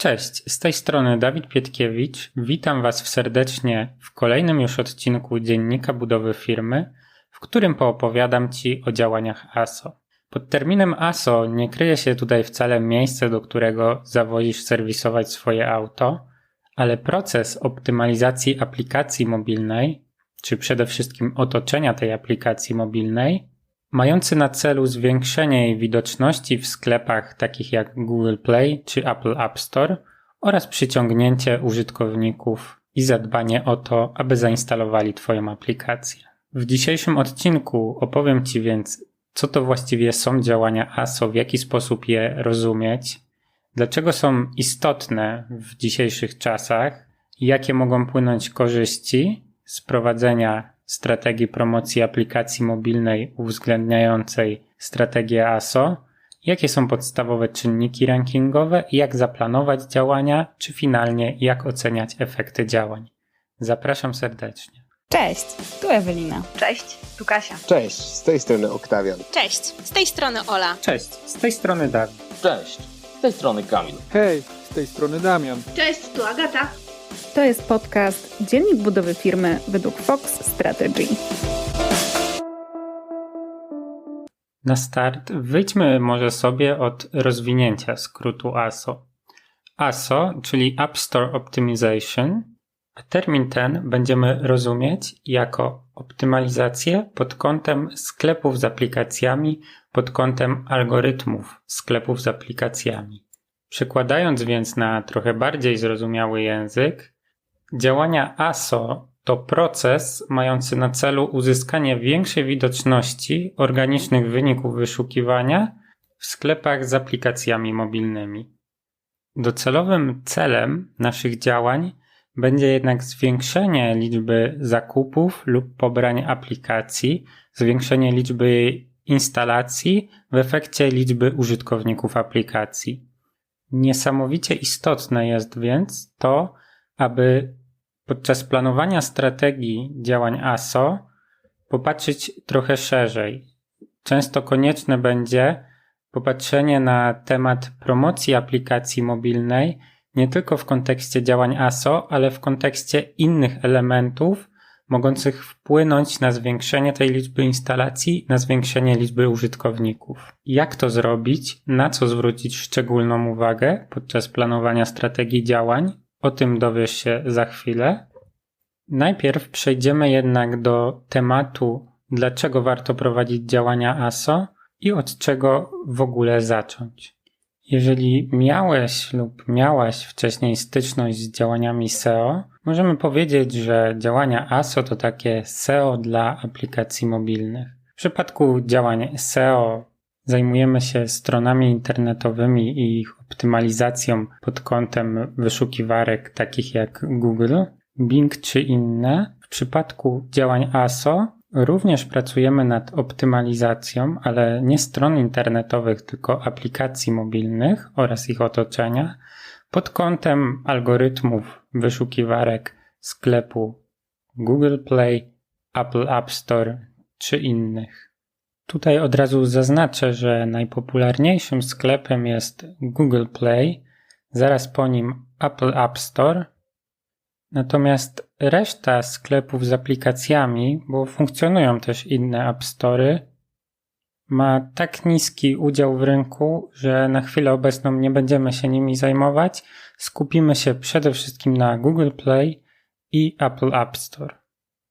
Cześć, z tej strony Dawid Pietkiewicz. Witam Was serdecznie w kolejnym już odcinku Dziennika Budowy Firmy, w którym poopowiadam Ci o działaniach ASO. Pod terminem ASO nie kryje się tutaj wcale miejsce, do którego zawozisz serwisować swoje auto, ale proces optymalizacji aplikacji mobilnej, czy przede wszystkim otoczenia tej aplikacji mobilnej, mający na celu zwiększenie jej widoczności w sklepach takich jak Google Play czy Apple App Store oraz przyciągnięcie użytkowników i zadbanie o to, aby zainstalowali Twoją aplikację. W dzisiejszym odcinku opowiem Ci więc, co to właściwie są działania ASO, w jaki sposób je rozumieć, dlaczego są istotne w dzisiejszych czasach, jakie mogą płynąć korzyści z prowadzenia strategii promocji aplikacji mobilnej uwzględniającej strategię ASO, jakie są podstawowe czynniki rankingowe, jak zaplanować działania, czy finalnie jak oceniać efekty działań. Zapraszam serdecznie. Cześć, tu Ewelina. Cześć, tu Kasia. Cześć, z tej strony Oktawian. Cześć, z tej strony Ola. Cześć, z tej strony Dawid. Cześć, z tej strony Kamil. Hej, z tej strony Damian. Cześć, tu Agata. To jest podcast Dziennik budowy firmy według Fox Strategy. Na start wyjdźmy może sobie od rozwinięcia skrótu ASO. ASO, czyli App Store Optimization, a termin ten będziemy rozumieć jako optymalizację pod kątem sklepów z aplikacjami, pod kątem algorytmów sklepów z aplikacjami. Przekładając więc na trochę bardziej zrozumiały język, działania ASO to proces mający na celu uzyskanie większej widoczności organicznych wyników wyszukiwania w sklepach z aplikacjami mobilnymi. Docelowym celem naszych działań będzie jednak zwiększenie liczby zakupów lub pobrań aplikacji, zwiększenie liczby instalacji w efekcie liczby użytkowników aplikacji. Niesamowicie istotne jest więc to, aby podczas planowania strategii działań ASO popatrzeć trochę szerzej. Często konieczne będzie popatrzenie na temat promocji aplikacji mobilnej nie tylko w kontekście działań ASO, ale w kontekście innych elementów mogących wpłynąć na zwiększenie tej liczby instalacji, na zwiększenie liczby użytkowników. Jak to zrobić? Na co zwrócić szczególną uwagę podczas planowania strategii działań? O tym dowiesz się za chwilę. Najpierw przejdziemy jednak do tematu, dlaczego warto prowadzić działania ASO i od czego w ogóle zacząć. Jeżeli miałeś lub miałaś wcześniej styczność z działaniami SEO, możemy powiedzieć, że działania ASO to takie SEO dla aplikacji mobilnych. W przypadku działań SEO zajmujemy się stronami internetowymi i ich optymalizacją pod kątem wyszukiwarek takich jak Google, Bing czy inne. W przypadku działań ASO również pracujemy nad optymalizacją, ale nie stron internetowych, tylko aplikacji mobilnych oraz ich otoczenia pod kątem algorytmów wyszukiwarek sklepu Google Play, Apple App Store czy innych. Tutaj od razu zaznaczę, że najpopularniejszym sklepem jest Google Play, zaraz po nim Apple App Store Natomiast reszta sklepów z aplikacjami, bo funkcjonują też inne App Story, ma tak niski udział w rynku, że na chwilę obecną nie będziemy się nimi zajmować. Skupimy się przede wszystkim na Google Play i Apple App Store.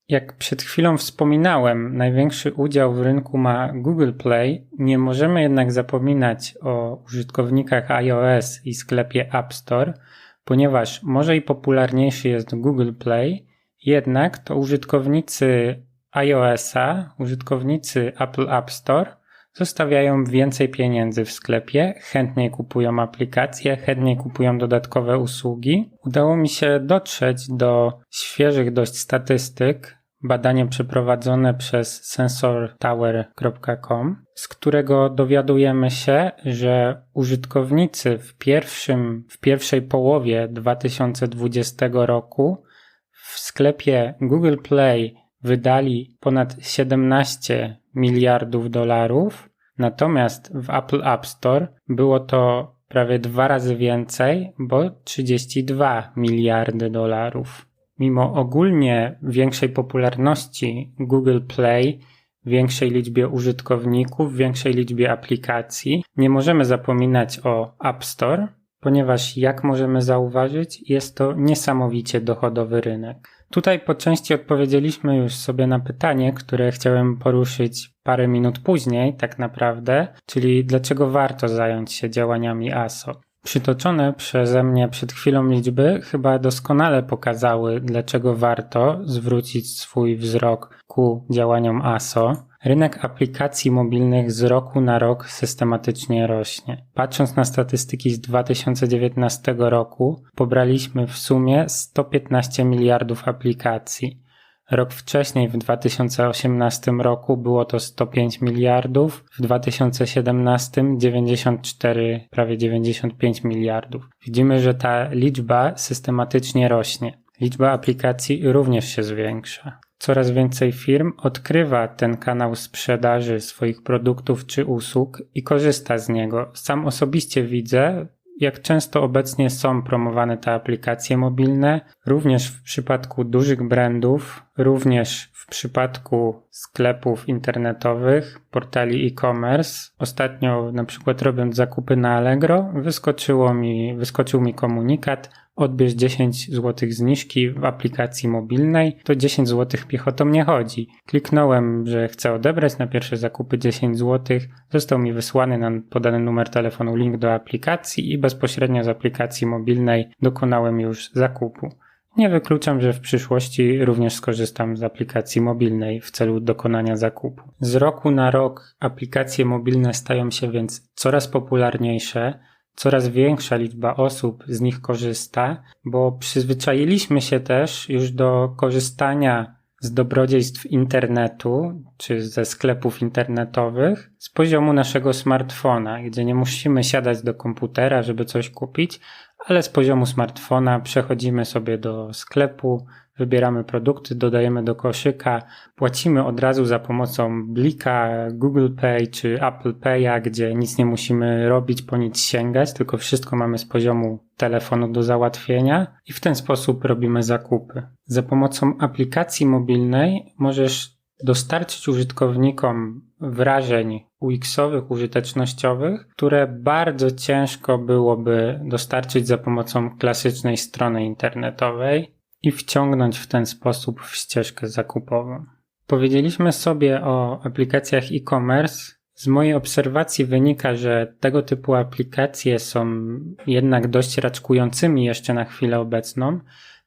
Jak przed chwilą wspominałem, największy udział w rynku ma Google Play. Nie możemy jednak zapominać o użytkownikach iOS i sklepie App Store – ponieważ może i popularniejszy jest Google Play, jednak to użytkownicy iOS-a, użytkownicy Apple App Store zostawiają więcej pieniędzy w sklepie, chętniej kupują aplikacje, chętniej kupują dodatkowe usługi. Udało mi się dotrzeć do świeżych dość statystyk badanie przeprowadzone przez sensortower.com, z którego dowiadujemy się, że użytkownicy w, pierwszym, w pierwszej połowie 2020 roku w sklepie Google Play wydali ponad 17 miliardów dolarów, natomiast w Apple App Store było to prawie dwa razy więcej, bo 32 miliardy dolarów. Mimo ogólnie większej popularności Google Play, większej liczbie użytkowników, większej liczbie aplikacji, nie możemy zapominać o App Store, ponieważ jak możemy zauważyć, jest to niesamowicie dochodowy rynek. Tutaj po części odpowiedzieliśmy już sobie na pytanie, które chciałem poruszyć parę minut później, tak naprawdę, czyli dlaczego warto zająć się działaniami ASO. Przytoczone przeze mnie przed chwilą liczby chyba doskonale pokazały, dlaczego warto zwrócić swój wzrok ku działaniom ASO. Rynek aplikacji mobilnych z roku na rok systematycznie rośnie. Patrząc na statystyki z 2019 roku, pobraliśmy w sumie 115 miliardów aplikacji. Rok wcześniej, w 2018 roku, było to 105 miliardów, w 2017 94, prawie 95 miliardów. Widzimy, że ta liczba systematycznie rośnie. Liczba aplikacji również się zwiększa. Coraz więcej firm odkrywa ten kanał sprzedaży swoich produktów czy usług i korzysta z niego. Sam osobiście widzę, jak często obecnie są promowane te aplikacje mobilne, również w przypadku dużych brandów, również w przypadku sklepów internetowych, portali e-commerce. Ostatnio, na przykład robiąc zakupy na Allegro, wyskoczyło mi, wyskoczył mi komunikat, odbierz 10 zł zniżki w aplikacji mobilnej, to 10 zł piechotą nie chodzi. Kliknąłem, że chcę odebrać na pierwsze zakupy 10 zł, został mi wysłany na podany numer telefonu link do aplikacji i bezpośrednio z aplikacji mobilnej dokonałem już zakupu. Nie wykluczam, że w przyszłości również skorzystam z aplikacji mobilnej w celu dokonania zakupu. Z roku na rok aplikacje mobilne stają się więc coraz popularniejsze, coraz większa liczba osób z nich korzysta, bo przyzwyczailiśmy się też już do korzystania z dobrodziejstw internetu czy ze sklepów internetowych z poziomu naszego smartfona, gdzie nie musimy siadać do komputera, żeby coś kupić, ale z poziomu smartfona przechodzimy sobie do sklepu, wybieramy produkty, dodajemy do koszyka, płacimy od razu za pomocą Blika, Google Pay czy Apple Pay'a, gdzie nic nie musimy robić, po nic sięgać, tylko wszystko mamy z poziomu telefonu do załatwienia i w ten sposób robimy zakupy. Za pomocą aplikacji mobilnej możesz dostarczyć użytkownikom wrażeń UX-owych, użytecznościowych, które bardzo ciężko byłoby dostarczyć za pomocą klasycznej strony internetowej i wciągnąć w ten sposób w ścieżkę zakupową. Powiedzieliśmy sobie o aplikacjach e-commerce. Z mojej obserwacji wynika, że tego typu aplikacje są jednak dość raczkującymi jeszcze na chwilę obecną.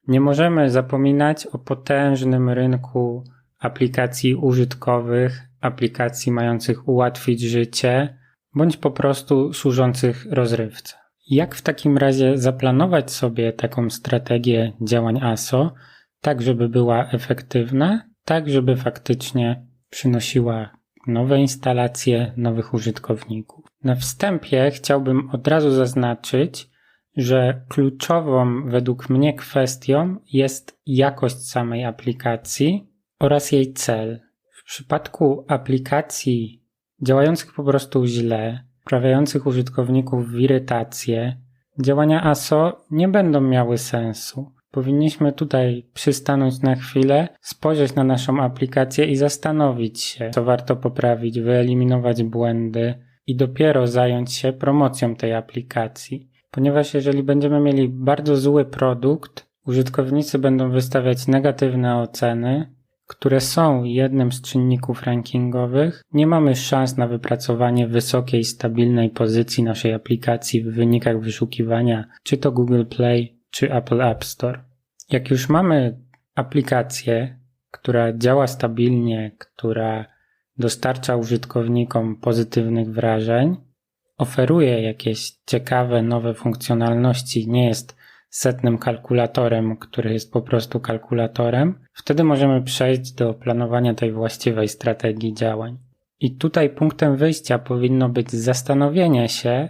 Nie możemy zapominać o potężnym rynku aplikacji użytkowych, aplikacji mających ułatwić życie, bądź po prostu służących rozrywce. Jak w takim razie zaplanować sobie taką strategię działań ASO, tak żeby była efektywna, tak żeby faktycznie przynosiła nowe instalacje, nowych użytkowników? Na wstępie chciałbym od razu zaznaczyć, że kluczową według mnie kwestią jest jakość samej aplikacji oraz jej cel. W przypadku aplikacji działających po prostu źle, wprawiających użytkowników w irytację, działania ASO nie będą miały sensu. Powinniśmy tutaj przystanąć na chwilę, spojrzeć na naszą aplikację i zastanowić się, co warto poprawić, wyeliminować błędy i dopiero zająć się promocją tej aplikacji. Ponieważ jeżeli będziemy mieli bardzo zły produkt, użytkownicy będą wystawiać negatywne oceny, które są jednym z czynników rankingowych, nie mamy szans na wypracowanie wysokiej, stabilnej pozycji naszej aplikacji w wynikach wyszukiwania, czy to Google Play, czy Apple App Store. Jak już mamy aplikację, która działa stabilnie, która dostarcza użytkownikom pozytywnych wrażeń, oferuje jakieś ciekawe, nowe funkcjonalności, nie jest setnym kalkulatorem, który jest po prostu kalkulatorem, wtedy możemy przejść do planowania tej właściwej strategii działań. I tutaj punktem wyjścia powinno być zastanowienie się,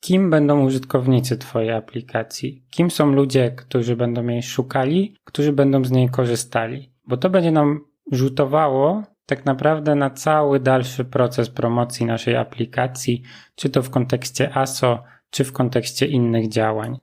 kim będą użytkownicy Twojej aplikacji, kim są ludzie, którzy będą jej szukali, którzy będą z niej korzystali, bo to będzie nam rzutowało tak naprawdę na cały dalszy proces promocji naszej aplikacji, czy to w kontekście ASO, czy w kontekście innych działań.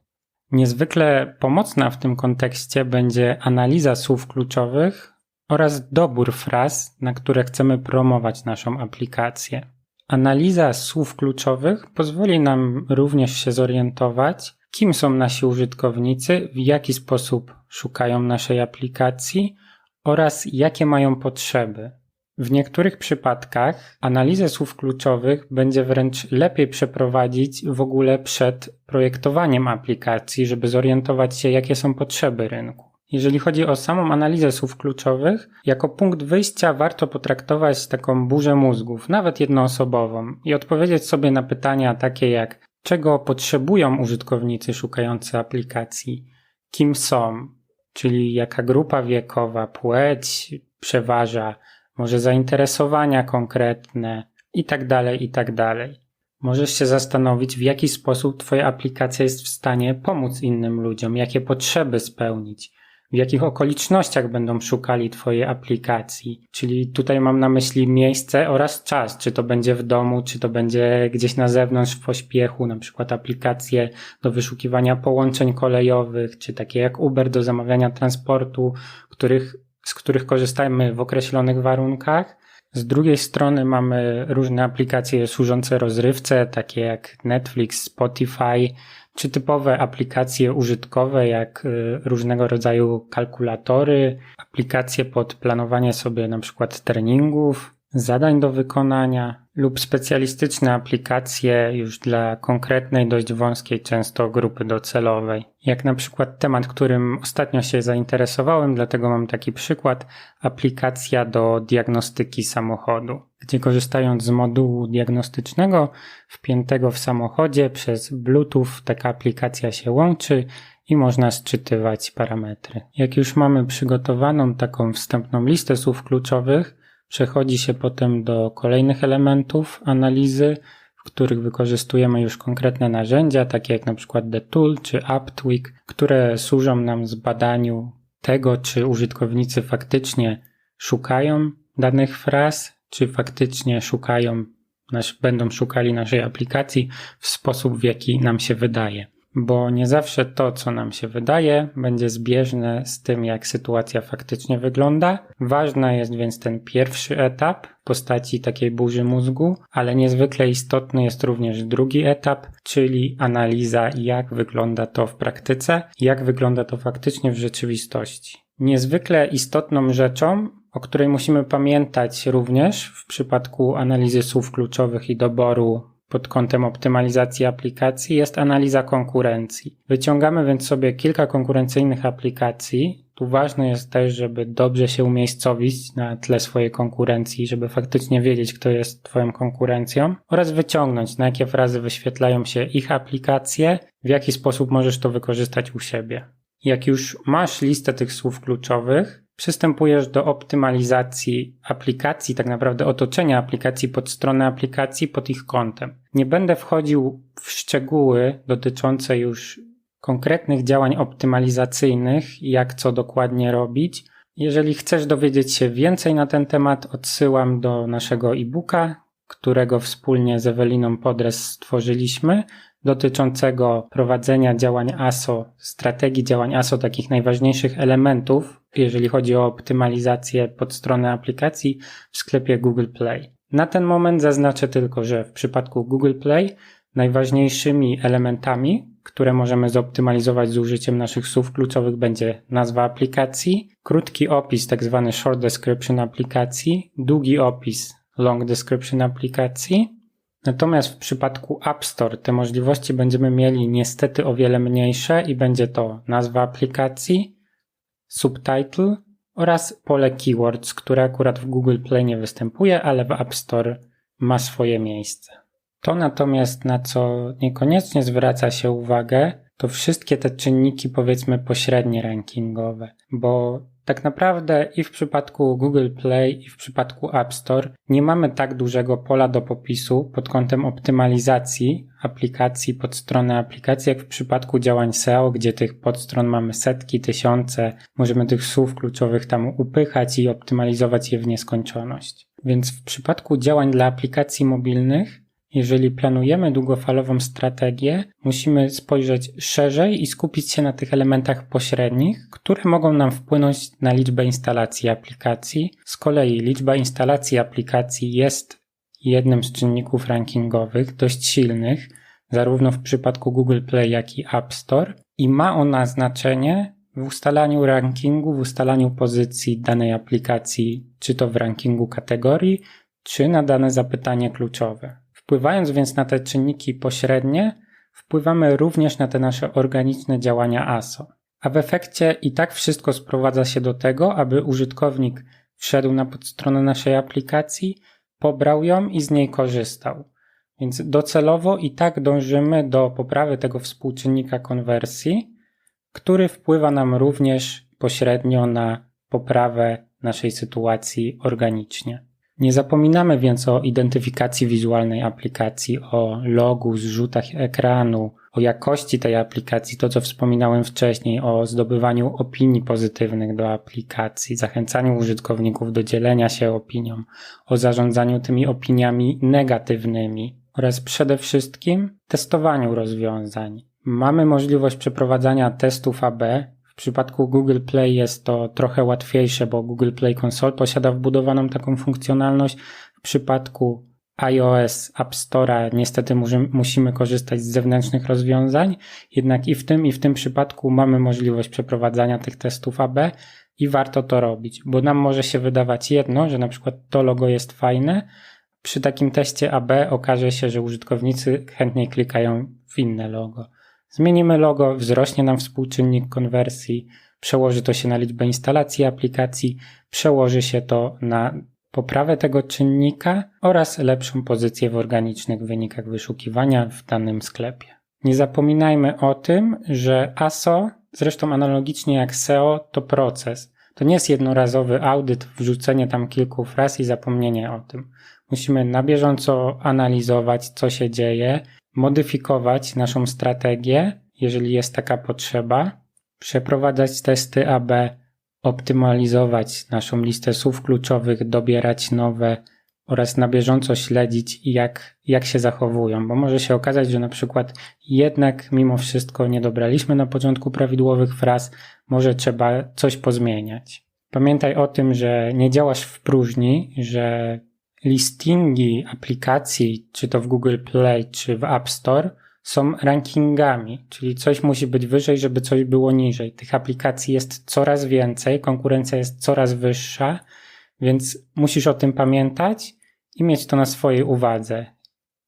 Niezwykle pomocna w tym kontekście będzie analiza słów kluczowych oraz dobór fraz, na które chcemy promować naszą aplikację. Analiza słów kluczowych pozwoli nam również się zorientować, kim są nasi użytkownicy, w jaki sposób szukają naszej aplikacji oraz jakie mają potrzeby. W niektórych przypadkach analizę słów kluczowych będzie wręcz lepiej przeprowadzić w ogóle przed projektowaniem aplikacji, żeby zorientować się, jakie są potrzeby rynku. Jeżeli chodzi o samą analizę słów kluczowych, jako punkt wyjścia warto potraktować taką burzę mózgów, nawet jednoosobową, i odpowiedzieć sobie na pytania takie jak czego potrzebują użytkownicy szukający aplikacji, kim są, czyli jaka grupa wiekowa, płeć przeważa, może zainteresowania konkretne i tak dalej, i tak dalej. Możesz się zastanowić, w jaki sposób Twoja aplikacja jest w stanie pomóc innym ludziom, jakie potrzeby spełnić, w jakich okolicznościach będą szukali Twojej aplikacji. Czyli tutaj mam na myśli miejsce oraz czas, czy to będzie w domu, czy to będzie gdzieś na zewnątrz w pośpiechu, na przykład aplikacje do wyszukiwania połączeń kolejowych, czy takie jak Uber do zamawiania transportu, których, z których korzystajmy w określonych warunkach. Z drugiej strony mamy różne aplikacje służące rozrywce, takie jak Netflix, Spotify, czy typowe aplikacje użytkowe, jak y, różnego rodzaju kalkulatory, aplikacje pod planowanie sobie na przykład treningów, zadań do wykonania lub specjalistyczne aplikacje już dla konkretnej, dość wąskiej często grupy docelowej. Jak na przykład temat, którym ostatnio się zainteresowałem, dlatego mam taki przykład, aplikacja do diagnostyki samochodu, gdzie korzystając z modułu diagnostycznego wpiętego w samochodzie przez Bluetooth taka aplikacja się łączy i można sczytywać parametry. Jak już mamy przygotowaną taką wstępną listę słów kluczowych, Przechodzi się potem do kolejnych elementów analizy, w których wykorzystujemy już konkretne narzędzia, takie jak na przykład The Tool czy AppTweak, które służą nam zbadaniu tego, czy użytkownicy faktycznie szukają danych fraz, czy faktycznie szukają, będą szukali naszej aplikacji w sposób, w jaki nam się wydaje bo nie zawsze to, co nam się wydaje, będzie zbieżne z tym, jak sytuacja faktycznie wygląda. Ważny jest więc ten pierwszy etap w postaci takiej burzy mózgu, ale niezwykle istotny jest również drugi etap, czyli analiza, jak wygląda to w praktyce, jak wygląda to faktycznie w rzeczywistości. Niezwykle istotną rzeczą, o której musimy pamiętać również w przypadku analizy słów kluczowych i doboru pod kątem optymalizacji aplikacji jest analiza konkurencji. Wyciągamy więc sobie kilka konkurencyjnych aplikacji. Tu ważne jest też, żeby dobrze się umiejscowić na tle swojej konkurencji, żeby faktycznie wiedzieć, kto jest Twoją konkurencją oraz wyciągnąć, na jakie frazy wyświetlają się ich aplikacje, w jaki sposób możesz to wykorzystać u siebie. Jak już masz listę tych słów kluczowych, przystępujesz do optymalizacji aplikacji, tak naprawdę otoczenia aplikacji pod stronę aplikacji pod ich kątem. Nie będę wchodził w szczegóły dotyczące już konkretnych działań optymalizacyjnych, jak co dokładnie robić. Jeżeli chcesz dowiedzieć się więcej na ten temat, odsyłam do naszego e-booka, którego wspólnie z Eweliną Podres stworzyliśmy dotyczącego prowadzenia działań ASO, strategii działań ASO, takich najważniejszych elementów, jeżeli chodzi o optymalizację pod stronę aplikacji w sklepie Google Play. Na ten moment zaznaczę tylko, że w przypadku Google Play najważniejszymi elementami, które możemy zoptymalizować z użyciem naszych słów kluczowych będzie nazwa aplikacji, krótki opis, tak zwany short description aplikacji, długi opis, long description aplikacji, Natomiast w przypadku App Store te możliwości będziemy mieli niestety o wiele mniejsze i będzie to nazwa aplikacji, subtitle oraz pole keywords, które akurat w Google Play nie występuje, ale w App Store ma swoje miejsce. To natomiast na co niekoniecznie zwraca się uwagę, to wszystkie te czynniki powiedzmy pośrednie rankingowe, bo tak naprawdę i w przypadku Google Play, i w przypadku App Store nie mamy tak dużego pola do popisu pod kątem optymalizacji aplikacji pod stronę aplikacji, jak w przypadku działań SEO, gdzie tych podstron mamy setki, tysiące, możemy tych słów kluczowych tam upychać i optymalizować je w nieskończoność. Więc w przypadku działań dla aplikacji mobilnych Jeżeli planujemy długofalową strategię, musimy spojrzeć szerzej i skupić się na tych elementach pośrednich, które mogą nam wpłynąć na liczbę instalacji aplikacji. Z kolei liczba instalacji aplikacji jest jednym z czynników rankingowych dość silnych, zarówno w przypadku Google Play, jak i App Store, i ma ona znaczenie w ustalaniu rankingu, w ustalaniu pozycji danej aplikacji, czy to w rankingu kategorii, czy na dane zapytanie kluczowe. Wpływając więc na te czynniki pośrednie, wpływamy również na te nasze organiczne działania ASO. A w efekcie i tak wszystko sprowadza się do tego, aby użytkownik wszedł na podstronę naszej aplikacji, pobrał ją i z niej korzystał. Więc docelowo i tak dążymy do poprawy tego współczynnika konwersji, który wpływa nam również pośrednio na poprawę naszej sytuacji organicznie. Nie zapominamy więc o identyfikacji wizualnej aplikacji, o logu, zrzutach ekranu, o jakości tej aplikacji, to co wspominałem wcześniej, o zdobywaniu opinii pozytywnych do aplikacji, zachęcaniu użytkowników do dzielenia się opinią, o zarządzaniu tymi opiniami negatywnymi oraz przede wszystkim testowaniu rozwiązań. Mamy możliwość przeprowadzania testów AB w przypadku Google Play jest to trochę łatwiejsze, bo Google Play Console posiada wbudowaną taką funkcjonalność. W przypadku iOS App Store'a niestety musimy korzystać z zewnętrznych rozwiązań, jednak i w tym i w tym przypadku mamy możliwość przeprowadzania tych testów AB i warto to robić, bo nam może się wydawać jedno, że na przykład to logo jest fajne, przy takim teście AB okaże się, że użytkownicy chętniej klikają w inne logo. Zmienimy logo, wzrośnie nam współczynnik konwersji, przełoży to się na liczbę instalacji aplikacji, przełoży się to na poprawę tego czynnika oraz lepszą pozycję w organicznych wynikach wyszukiwania w danym sklepie. Nie zapominajmy o tym, że ASO, zresztą analogicznie jak SEO, to proces. To nie jest jednorazowy audyt, wrzucenie tam kilku fraz i zapomnienie o tym. Musimy na bieżąco analizować, co się dzieje, modyfikować naszą strategię, jeżeli jest taka potrzeba, przeprowadzać testy AB, optymalizować naszą listę słów kluczowych, dobierać nowe oraz na bieżąco śledzić, jak, jak się zachowują, bo może się okazać, że na przykład jednak mimo wszystko nie dobraliśmy na początku prawidłowych fraz, może trzeba coś pozmieniać. Pamiętaj o tym, że nie działasz w próżni, że listingi aplikacji, czy to w Google Play, czy w App Store, są rankingami, czyli coś musi być wyżej, żeby coś było niżej. Tych aplikacji jest coraz więcej, konkurencja jest coraz wyższa, więc musisz o tym pamiętać i mieć to na swojej uwadze.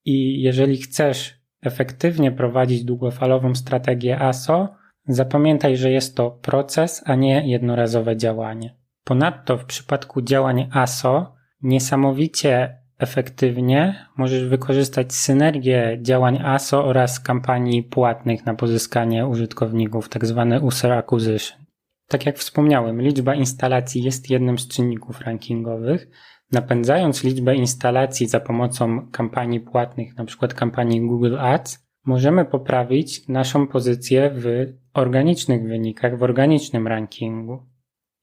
I jeżeli chcesz efektywnie prowadzić długofalową strategię ASO, zapamiętaj, że jest to proces, a nie jednorazowe działanie. Ponadto w przypadku działań ASO Niesamowicie efektywnie możesz wykorzystać synergię działań ASO oraz kampanii płatnych na pozyskanie użytkowników, tak zwane user acquisition. Tak jak wspomniałem, liczba instalacji jest jednym z czynników rankingowych. Napędzając liczbę instalacji za pomocą kampanii płatnych, np. kampanii Google Ads, możemy poprawić naszą pozycję w organicznych wynikach, w organicznym rankingu.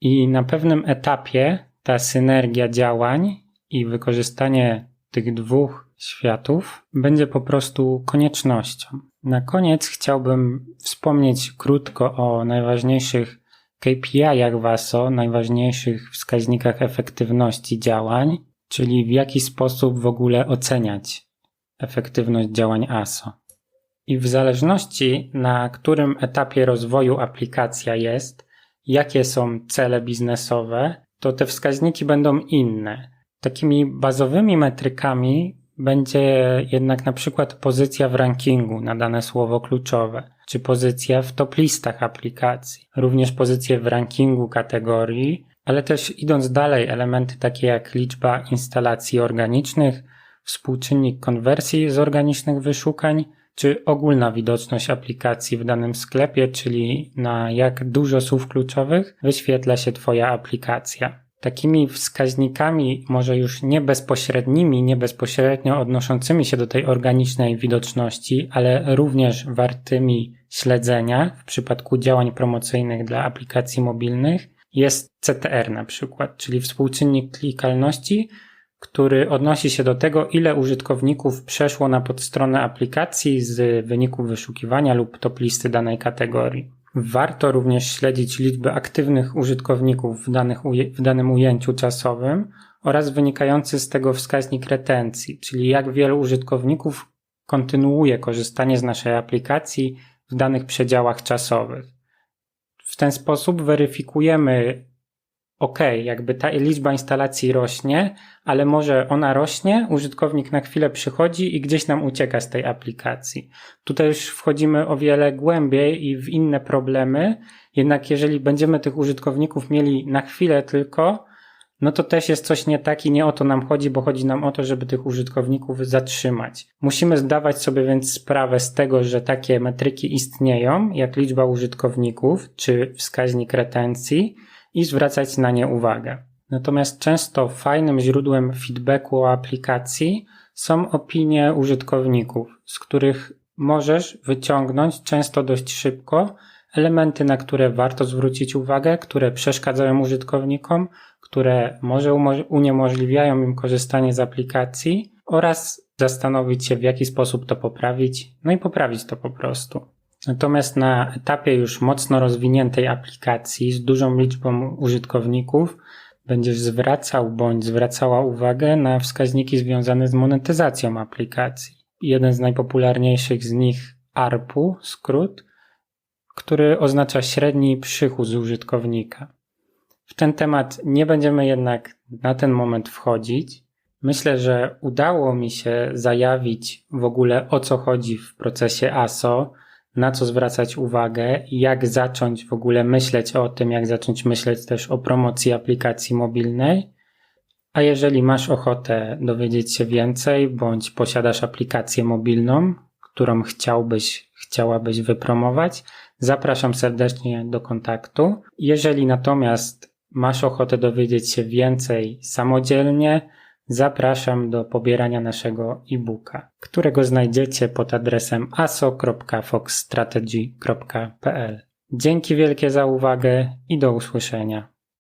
I na pewnym etapie ta synergia działań i wykorzystanie tych dwóch światów będzie po prostu koniecznością. Na koniec chciałbym wspomnieć krótko o najważniejszych KPI-ach WASO, najważniejszych wskaźnikach efektywności działań, czyli w jaki sposób w ogóle oceniać efektywność działań ASO. I w zależności na którym etapie rozwoju aplikacja jest, jakie są cele biznesowe, to te wskaźniki będą inne. Takimi bazowymi metrykami będzie jednak na przykład pozycja w rankingu na dane słowo kluczowe, czy pozycja w top listach aplikacji, również pozycje w rankingu kategorii, ale też idąc dalej, elementy takie jak liczba instalacji organicznych, współczynnik konwersji z organicznych wyszukań, czy ogólna widoczność aplikacji w danym sklepie, czyli na jak dużo słów kluczowych wyświetla się Twoja aplikacja. Takimi wskaźnikami, może już nie bezpośrednimi, nie bezpośrednio odnoszącymi się do tej organicznej widoczności, ale również wartymi śledzenia w przypadku działań promocyjnych dla aplikacji mobilnych, jest CTR na przykład, czyli współczynnik klikalności który odnosi się do tego, ile użytkowników przeszło na podstronę aplikacji z wyników wyszukiwania lub top listy danej kategorii. Warto również śledzić liczbę aktywnych użytkowników w, danych w danym ujęciu czasowym oraz wynikający z tego wskaźnik retencji, czyli jak wielu użytkowników kontynuuje korzystanie z naszej aplikacji w danych przedziałach czasowych. W ten sposób weryfikujemy, ok, jakby ta liczba instalacji rośnie, ale może ona rośnie, użytkownik na chwilę przychodzi i gdzieś nam ucieka z tej aplikacji. Tutaj już wchodzimy o wiele głębiej i w inne problemy, jednak jeżeli będziemy tych użytkowników mieli na chwilę tylko, no to też jest coś nie tak i nie o to nam chodzi, bo chodzi nam o to, żeby tych użytkowników zatrzymać. Musimy zdawać sobie więc sprawę z tego, że takie metryki istnieją, jak liczba użytkowników czy wskaźnik retencji i zwracać na nie uwagę. Natomiast często fajnym źródłem feedbacku o aplikacji są opinie użytkowników, z których możesz wyciągnąć często dość szybko elementy, na które warto zwrócić uwagę, które przeszkadzają użytkownikom, które może uniemożliwiają im korzystanie z aplikacji oraz zastanowić się, w jaki sposób to poprawić, no i poprawić to po prostu. Natomiast na etapie już mocno rozwiniętej aplikacji z dużą liczbą użytkowników będziesz zwracał bądź zwracała uwagę na wskaźniki związane z monetyzacją aplikacji. Jeden z najpopularniejszych z nich ARPU, skrót, który oznacza średni przychód z użytkownika. W ten temat nie będziemy jednak na ten moment wchodzić. Myślę, że udało mi się zajawić w ogóle o co chodzi w procesie ASO, na co zwracać uwagę jak zacząć w ogóle myśleć o tym, jak zacząć myśleć też o promocji aplikacji mobilnej. A jeżeli masz ochotę dowiedzieć się więcej, bądź posiadasz aplikację mobilną, którą chciałbyś, chciałabyś wypromować, zapraszam serdecznie do kontaktu. Jeżeli natomiast masz ochotę dowiedzieć się więcej samodzielnie, zapraszam do pobierania naszego e-booka, którego znajdziecie pod adresem aso.foxstrategy.pl. Dzięki wielkie za uwagę i do usłyszenia.